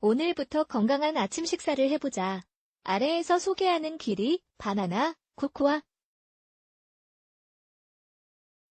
오늘부터 건강한 아침 식사를 해보자. 아래에서 소개하는 길이, 바나나, 코코아,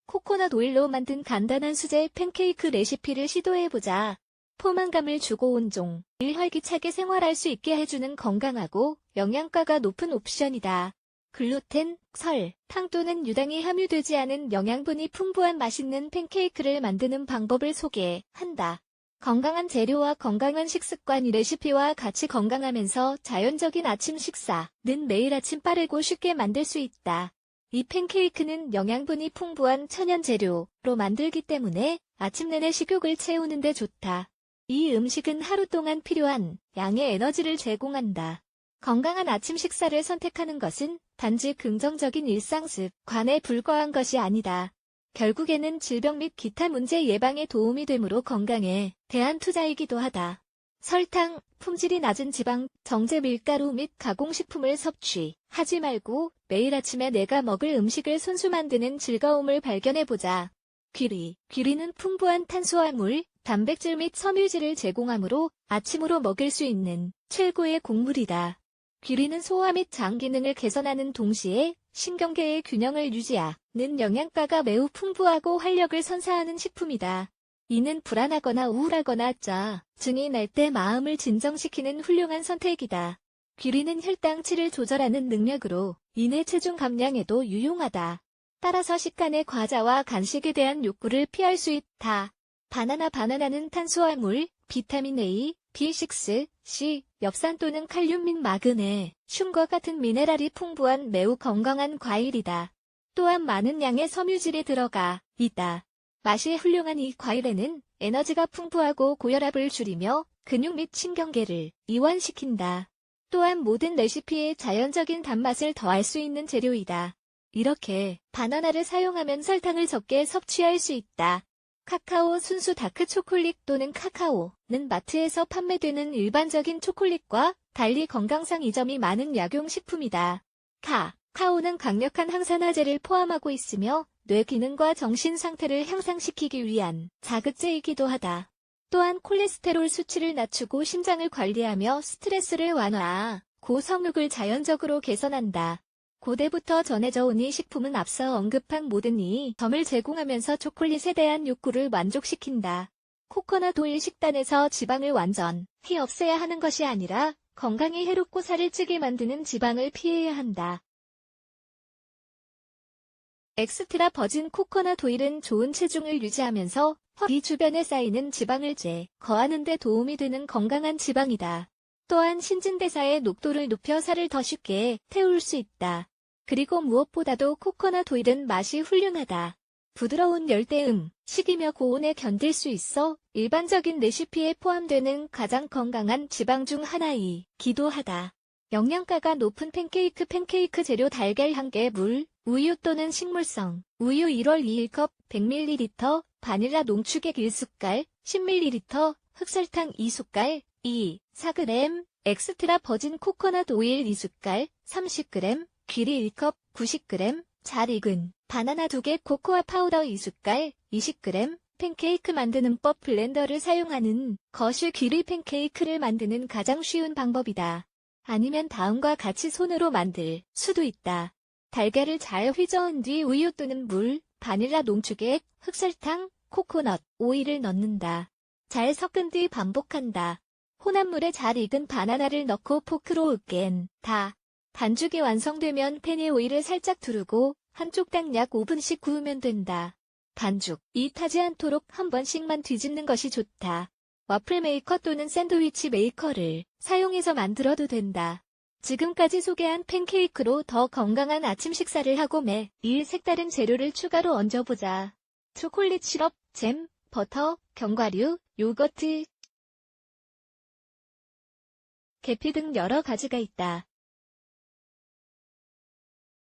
코코넛 오일로 만든 간단한 수제 팬케이크 레시피를 시도해보자. 포만감을 주고 온종, 일 활기차게 생활할 수 있게 해주는 건강하고 영양가가 높은 옵션이다. 글루텐, 설, 탕 또는 유당이 함유되지 않은 영양분이 풍부한 맛있는 팬케이크를 만드는 방법을 소개한다. 건강한 재료와 건강한 식습관 이 레시피와 같이 건강하면서 자연적인 아침 식사는 매일 아침 빠르고 쉽게 만들 수 있다. 이 팬케이크는 영양분이 풍부한 천연 재료로 만들기 때문에 아침 내내 식욕을 채우는 데 좋다. 이 음식은 하루 동안 필요한 양의 에너지를 제공한다. 건강한 아침 식사를 선택하는 것은 단지 긍정적인 일상 습관에 불과한 것이 아니다. 결국에는 질병 및 기타 문제 예방에 도움이 되므로 건강에 대한 투자이기도 하다. 설탕, 품질이 낮은 지방, 정제 밀가루 및 가공식품을 섭취하지 말고 매일 아침에 내가 먹을 음식을 손수 만드는 즐거움을 발견해보자. 귀리, 귀리는 풍부한 탄수화물, 단백질 및 섬유질을 제공하므로 아침으로 먹을 수 있는 최고의 곡물이다. 귀리는 소화 및 장 기능을 개선하는 동시에 신경계의 균형을 유지하는 영양가가 매우 풍부하고 활력을 선사하는 식품이다. 이는 불안하거나 우울하거나 짜 증이 날 때 마음을 진정시키는 훌륭한 선택이다. 귀리는 혈당치를 조절하는 능력으로 인해 체중 감량에도 유용하다. 따라서 식간의 과자와 간식에 대한 욕구를 피할 수 있다. 바나나 바나나는 탄수화물, 비타민 A, B6, C, 엽산 또는 칼륨 및 마그네, 슘과 같은 미네랄이 풍부한 매우 건강한 과일이다. 또한 많은 양의 섬유질이 들어가 있다. 맛이 훌륭한 이 과일에는 에너지가 풍부하고 고혈압을 줄이며 근육 및 신경계를 이완시킨다. 또한 모든 레시피에 자연적인 단맛을 더할 수 있는 재료이다. 이렇게 바나나를 사용하면 설탕을 적게 섭취할 수 있다. 카카오 순수 다크 초콜릿 또는 카카오는 마트에서 판매되는 일반적인 초콜릿과 달리 건강상 이점이 많은 약용식품이다. 카카오는 강력한 항산화제를 포함하고 있으며 뇌 기능과 정신 상태를 향상시키기 위한 자극제이기도 하다. 또한 콜레스테롤 수치를 낮추고 심장을 관리하며 스트레스를 완화하고 성욕을 자연적으로 개선한다. 고대부터 전해져 온 이 식품은 앞서 언급한 모든 이 점을 제공하면서 초콜릿에 대한 욕구를 만족시킨다. 코코넛 오일 식단에서 지방을 완전히 없애야 하는 것이 아니라 건강에 해롭고 살을 찌게 만드는 지방을 피해야 한다. 엑스트라 버진 코코넛 오일은 좋은 체중을 유지하면서 허리 주변에 쌓이는 지방을 제거하는 데 도움이 되는 건강한 지방이다. 또한 신진대사의 녹도를 높여 살을 더 쉽게 태울 수 있다. 그리고 무엇보다도 코코넛 오일은 맛이 훌륭하다. 부드러운 열대음, 식이며 고온에 견딜 수 있어 일반적인 레시피에 포함되는 가장 건강한 지방 중 하나이 기도 하다. 영양가가 높은 팬케이크 팬케이크 재료 달걀 1개 물, 우유 또는 식물성, 우유 1월 2일 컵 100ml, 바닐라 농축액 1숟갈, 10ml, 흑설탕 2숟갈, 2, 4g, 엑스트라 버진 코코넛 오일 2숟갈, 30g, 귀리 1컵, 90g, 잘 익은 바나나 2개 코코아 파우더 2숟갈, 20g, 팬케이크 만드는 법 블렌더를 사용하는 거실 귀리 팬케이크를 만드는 가장 쉬운 방법이다. 아니면 다음과 같이 손으로 만들 수도 있다. 달걀을 잘 휘저은 뒤 우유 또는 물, 바닐라 농축액, 흑설탕, 코코넛, 오일을 넣는다. 잘 섞은 뒤 반복한다. 혼합물에 잘 익은 바나나를 넣고 포크로 으깬 다. 반죽이 완성되면 팬에 오일을 살짝 두르고 한쪽 당 약 5분씩 구우면 된다. 반죽 이 타지 않도록 한 번씩만 뒤집는 것이 좋다. 와플 메이커 또는 샌드위치 메이커를 사용해서 만들어도 된다. 지금까지 소개한 팬케이크로 더 건강한 아침 식사를 하고 매일 색다른 재료를 추가로 얹어보자. 초콜릿 시럽, 잼, 버터, 견과류, 요거트, 계피 등 여러 가지가 있다.